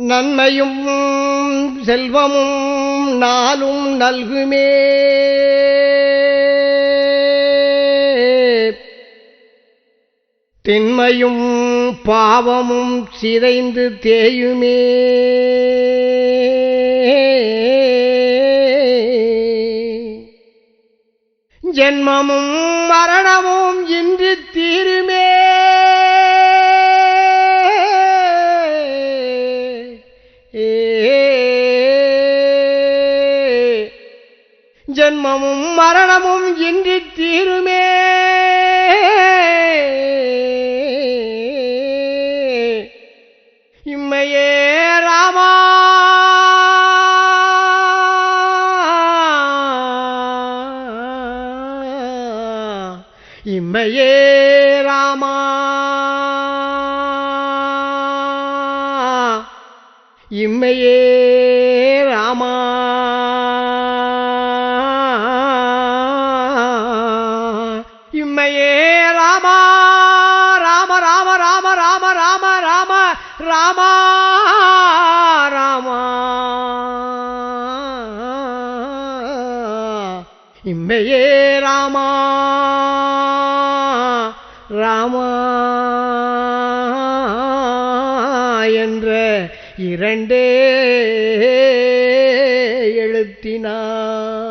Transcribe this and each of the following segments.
நன்மையும் செல்வமும் நாளும் நல்குமே. திண்மையும் பாவமும் சிதைந்து தேயுமே. ஜென்மமும் மரணமும் ஜென்மமும் மரணமும் இன்றி தீருமே. இம்மையே ராமா. இம்மையே ராமா. இம்மையே ராமா. ராமா ராமா. இம்மையே ராமா ராமா என்ற இரண்டே எழுத்தினார்.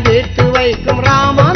வீட்டு வைக்கும் ராமா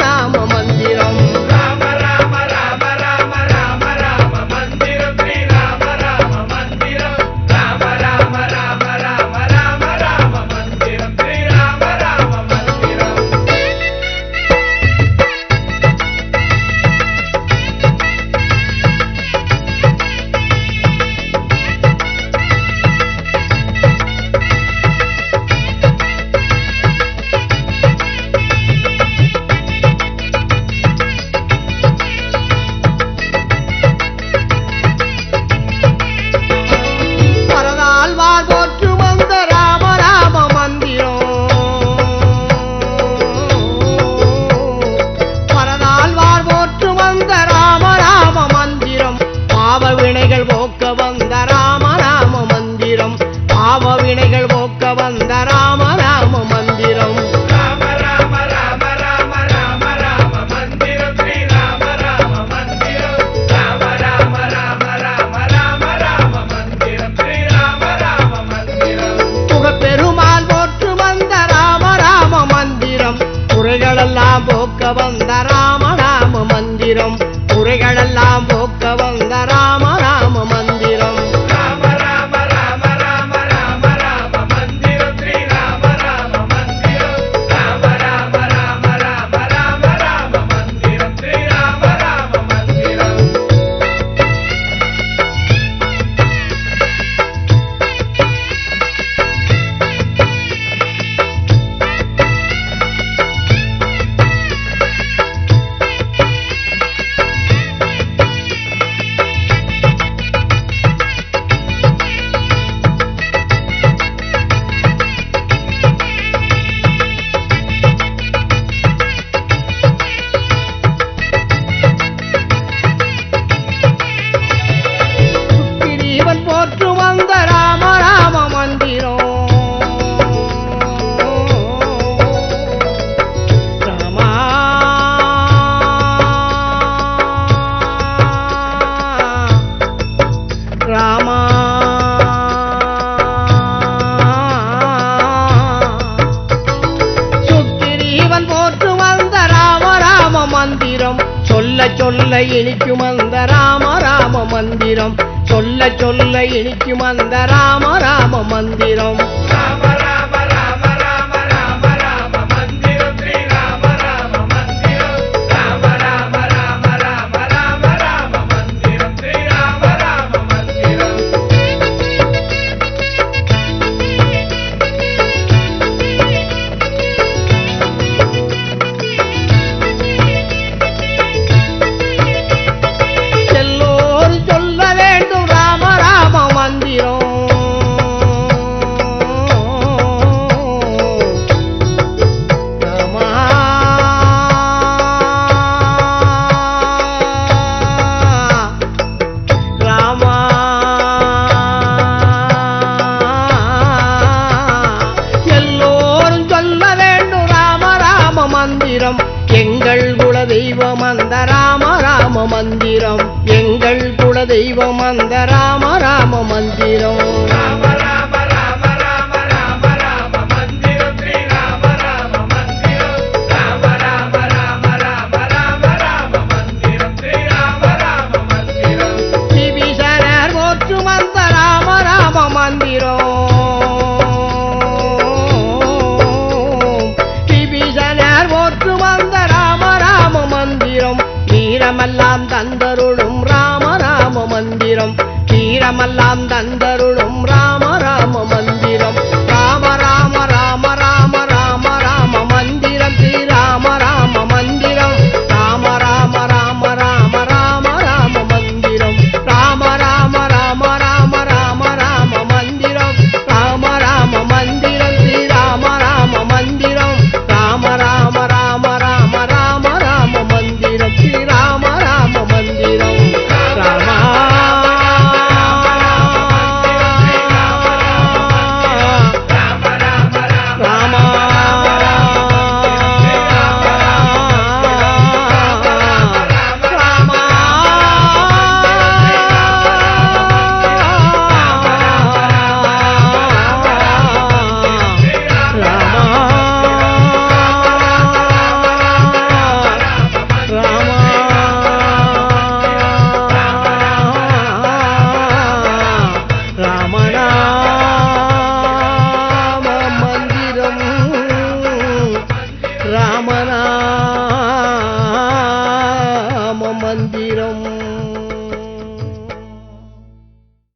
சொல்ல இனிக்கும் அந்த ராம ராம மந்திரம். சொல்ல சொல்ல இனிக்கும் அந்த ராம ராம மந்திரம். ராம மந்திரம். எங்கள் குலதெய்வம் அந்த ராம ராம மந்திரம். நல்லாந்தந்த